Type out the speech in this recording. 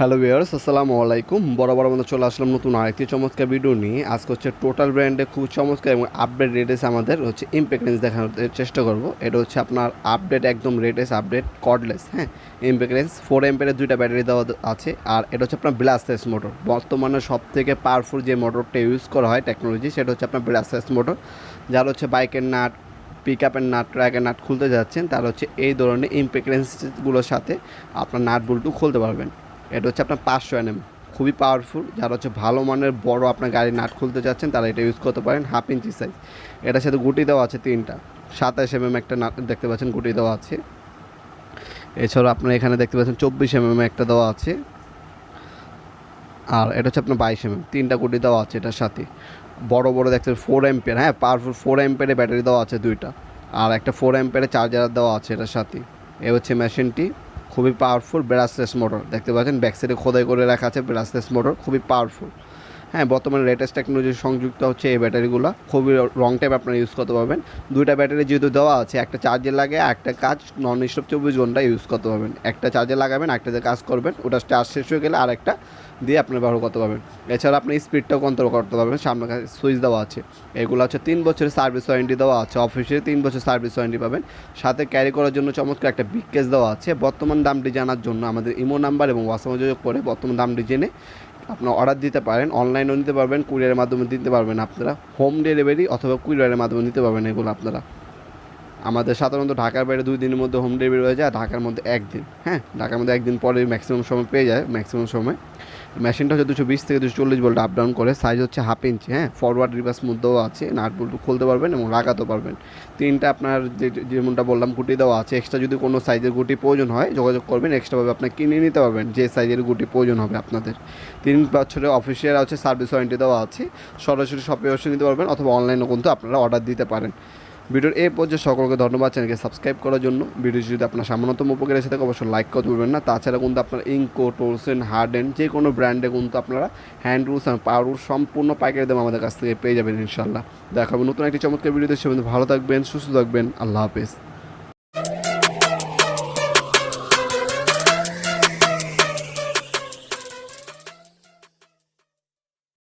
Hello viewers, আসসালামু আলাইকুম। বড় বড় মতো চলে আসলাম নতুন আরেকটি চমৎকার ভিডিও নিয়ে। আজকে হচ্ছে টোটাল ব্র্যান্ডে খুব চমৎকার এবং আপডেট রেটেস আমাদের হচ্ছে ইম্পেক্রেন্স দেখানোর চেষ্টা করব। এটা হচ্ছে আপনার আপডেট একদম রেটেস আপডেট কর্ডলেস হ্যাঁ? ইম্পেক্রেন্স ফোর এম্পের দুইটা ব্যাটারি দেওয়া আছে। আর এটা হচ্ছে আপনার ব্লাস্টেস মোটর বর্তমানে সব থেকে পাওয়ারফুল যে মোটরটা ইউজ করা হয় টেকনোলজি সেটা হচ্ছে আপনার ব্লাস্টেস মোটর যার হচ্ছে বাইকের নাট পিক আপের নাট ট্র্যাকের নাট খুলতে যাচ্ছেন, তার হচ্ছে এই ধরনের ইম্পেক্রেন্সগুলোর সাথে আপনার নাট বুলটু খুলতে পারবেন। এটা হচ্ছে আপনার পাঁচশো এনএম। খুবই পাওয়ারফুল যারা হচ্ছে ভালো মানের বড় আপনার গাড়ির নাট খুলতে যাচ্ছেন, তারা এটা ইউজ করতে পারেন হাফ ইঞ্চি সাইজ এটার সাথে গুটি দেওয়া আছে তিনটা। সাতাশ এমএম একটা নাট দেখতে পাচ্ছেন, গুটি দেওয়া আছে। এছাড়াও আপনার এখানে দেখতে পাচ্ছেন চব্বিশ এমএম একটা দেওয়া আছে। আর এটা হচ্ছে আপনার বাইশ এমএম, তিনটা গুটি দেওয়া আছে এটার সাথে। বড় বড় দেখতে ফোর এম্পের হ্যাঁ পাওয়ারফুল ফোর এম্পের ব্যাটারি দেওয়া আছে দুইটা। আর একটা ফোর এম্পের চার্জার দেওয়া আছে এটার সাথে। এ হচ্ছে মেশিনটি খুবই পাওয়ারফুল ব্রাসলেস মোটর দেখতে পাচ্ছেন ব্যাক সাইডে খোদাই করে রাখা আছে ব্রাসলেস মোটর খুবই পাওয়ারফুল হ্যাঁ বর্তমানে লেটেস্ট টেকনোলজি সংযুক্ত হচ্ছে এই ব্যাটারিগুলো। খুবই লং টাইম আপনারা ইউজ করতে পারবেন। দুইটা ব্যাটারি যেহেতু দেওয়া আছে, একটা চার্জে লাগে, একটা কাজ নন স্টপ চব্বিশ ঘণ্টা ইউজ করতে পারবেন। একটা চার্জে লাগাবেন, একটাতে কাজ করবেন, ওটা চার্জ শেষ হয়ে গেলে আর একটা দিয়ে আপনি ব্যবহার করতে পারবেন। এছাড়া আপনি স্পিডটাও কন্ট্রোল করতে পারবেন, সামনে সুইচ দেওয়া আছে। এগুলো হচ্ছে তিন বছরের সার্ভিস ওয়ারেন্টি দেওয়া আছে অফিসে তিন বছর সার্ভিস ওয়ারেন্টি পাবেন। সাথে ক্যারি করার জন্য চমৎকার একটা বিগ কেস দেওয়া আছে। বর্তমান দামটি জানার জন্য আমাদের ইমো নাম্বার এবং হোয়াটসঅ্যাপে যোগাযোগ করে বর্তমান দামটি জেনে আপনার অর্ডার দিতে পারেন অনলাইনও নিতে পারবেন কুরিয়ারের মাধ্যমে দিতে পারবেন আপনারা। হোম ডেলিভারি অথবা কুরিয়ারের মাধ্যমে নিতে পারবেন এগুলো আপনারা। আমাদের সাধারণত ঢাকার বাইরে দুই দিনের মধ্যে হোম ডেলিভারি হয়ে যায় ঢাকার মধ্যে একদিন। হ্যাঁ ঢাকার মধ্যে একদিন পরে ম্যাক্সিমাম সময় পেয়ে যায় ম্যাক্সিমাম সময়। মেশিনটা হচ্ছে দুশো বিশ থেকে দুশো চল্লিশ ভোল্ট আপ ডাউন করে সাইজ হচ্ছে হাফ ইঞ্চি হ্যাঁ? ফরওয়ার্ড রিভার্স মধ্যেও আছে, নাট বল্টু খুলতে পারবেন এবং লাগাতে পারবেন। তিনটা আপনার যে যেমনটা বললাম, গুটি দেওয়া আছে এক্সট্রা যদি কোনো সাইজের গুটি প্রয়োজন হয়, যোগাযোগ করবেন এক্সট্রাভাবে আপনার কিনে নিতে পারবেন, যে সাইজের গুটি প্রয়োজন হবে আপনাদের। তিন বছরের অফিসিয়াল আছে সার্ভিস ওয়ারেন্টি দেওয়া আছে, সরাসরি শপে বসে নিতে পারবেন, অথবা অনলাইনেও কিন্তু আপনারা অর্ডার দিতে পারেন। ভিডিওর এই পর্যায়ে সকলকে ধন্যবাদ। চ্যানেলকে সাবস্ক্রাইব করার জন্য। ভিডিওটি যদি আপনার সামান্যতম উপকার এসে থাকে, অবশ্যই লাইক করতে পারবেন না। তাছাড়া কিন্তু আপনার ইঙ্কো টোলসেন হার্ডেন যে কোনো ব্র্যান্ডে কিন্তু আপনারা হ্যান্ড রুলস এবং পাওয়ার রুলস সম্পূর্ণ পাইকারি দাম আমাদের কাছ থেকে পেয়ে যাবেন ইনশাল্লাহ দেখাবো নতুন একটি চমৎকার ভিডিওতে। সে ভালো থাকবেন, সুস্থ থাকবেন। আল্লাহ হাফেজ।